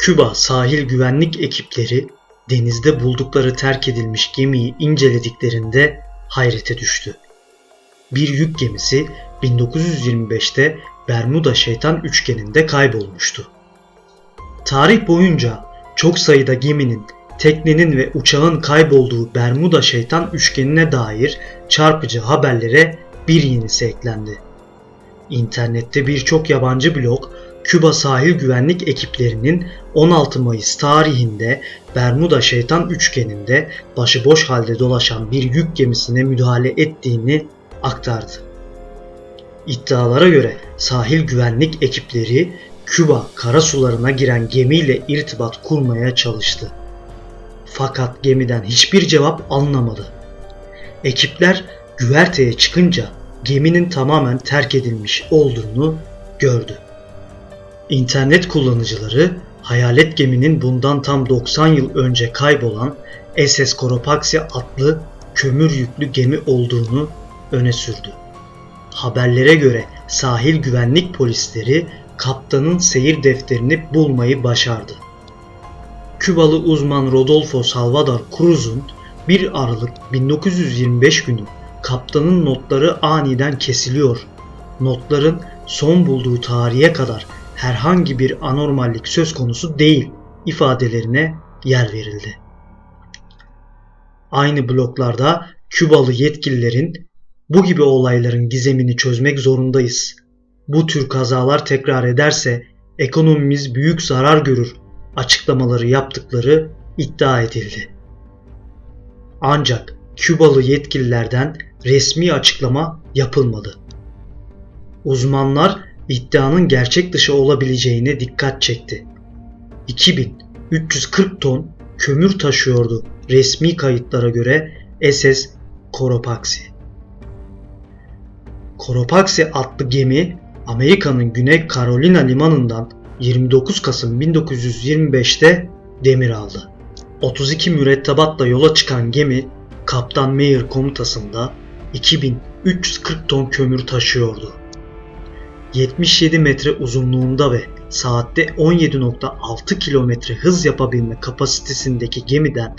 Küba sahil güvenlik ekipleri denizde buldukları terk edilmiş gemiyi incelediklerinde hayrete düştü. Bir yük gemisi 1925'te Bermuda Şeytan Üçgeni'nde kaybolmuştu. Tarih boyunca çok sayıda geminin, teknenin ve uçağın kaybolduğu Bermuda Şeytan Üçgeni'ne dair çarpıcı haberlere bir yenisi eklendi. İnternette birçok yabancı blog Küba sahil güvenlik ekiplerinin 16 Mayıs tarihinde Bermuda Şeytan Üçgeni'nde başıboş halde dolaşan bir yük gemisine müdahale ettiğini aktardı. İddialara göre sahil güvenlik ekipleri Küba karasularına giren gemiyle irtibat kurmaya çalıştı. Fakat gemiden hiçbir cevap alınamadı. Ekipler güverteye çıkınca geminin tamamen terk edilmiş olduğunu gördü. İnternet kullanıcıları hayalet geminin bundan tam 90 yıl önce kaybolan SS Koropaxi adlı kömür yüklü gemi olduğunu öne sürdü. Haberlere göre sahil güvenlik polisleri kaptanın seyir defterini bulmayı başardı. Kübalı uzman Rodolfo Salvador Cruz'un 1 Aralık 1925 günü kaptanın notları aniden kesiliyor. Notların son bulduğu tarihe kadar herhangi bir anormallik söz konusu değil ifadelerine yer verildi. Aynı bloklarda Kübalı yetkililerin bu gibi olayların gizemini çözmek zorundayız. Bu tür kazalar tekrar ederse ekonomimiz büyük zarar görür açıklamaları yaptıkları iddia edildi. Ancak Kübalı yetkililerden resmi açıklama yapılmadı. Uzmanlar iddianın gerçek dışı olabileceğine dikkat çekti. 2340 ton kömür taşıyordu resmi kayıtlara göre SS Koropaxi. Koropaxi adlı gemi Amerika'nın Güney Carolina limanından 29 Kasım 1925'te demir aldı. 32 mürettebatla yola çıkan gemi Kaptan Meyer komutasında 2340 ton kömür taşıyordu. 77 metre uzunluğunda ve saatte 17.6 kilometre hız yapabilme kapasitesindeki gemiden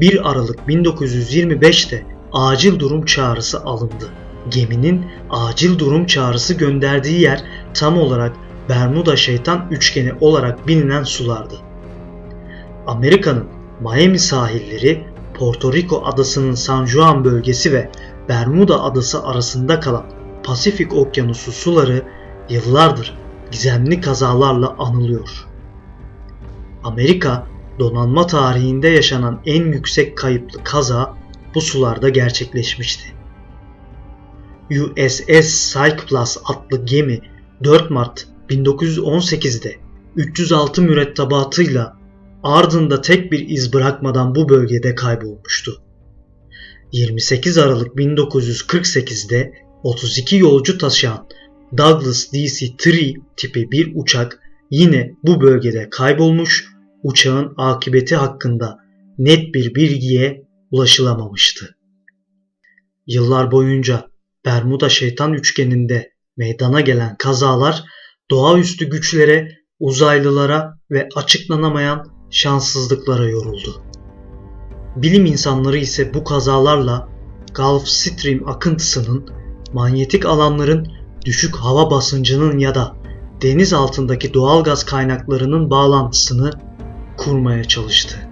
1 Aralık 1925'te acil durum çağrısı alındı. Geminin acil durum çağrısı gönderdiği yer tam olarak Bermuda Şeytan Üçgeni olarak bilinen sulardı. Amerika'nın Miami sahilleri, Porto Rico adasının San Juan bölgesi ve Bermuda adası arasında kalan Pasifik Okyanusu suları yıllardır gizemli kazalarla anılıyor. Amerika donanma tarihinde yaşanan en yüksek kayıplı kaza bu sularda gerçekleşmişti. USS Cyclops adlı gemi 4 Mart 1918'de 306 mürettebatıyla ardında tek bir iz bırakmadan bu bölgede kaybolmuştu. 28 Aralık 1948'de 32 yolcu taşıyan Douglas DC-3 tipi bir uçak yine bu bölgede kaybolmuş, uçağın akıbeti hakkında net bir bilgiye ulaşılamamıştı. Yıllar boyunca Bermuda Şeytan Üçgeni'nde meydana gelen kazalar doğaüstü güçlere, uzaylılara ve açıklanamayan şanssızlıklara yoruldu. Bilim insanları ise bu kazalarla Gulf Stream akıntısının, manyetik alanların düşük hava basıncının ya da deniz altındaki doğal gaz kaynaklarının bağlantısını kurmaya çalıştı.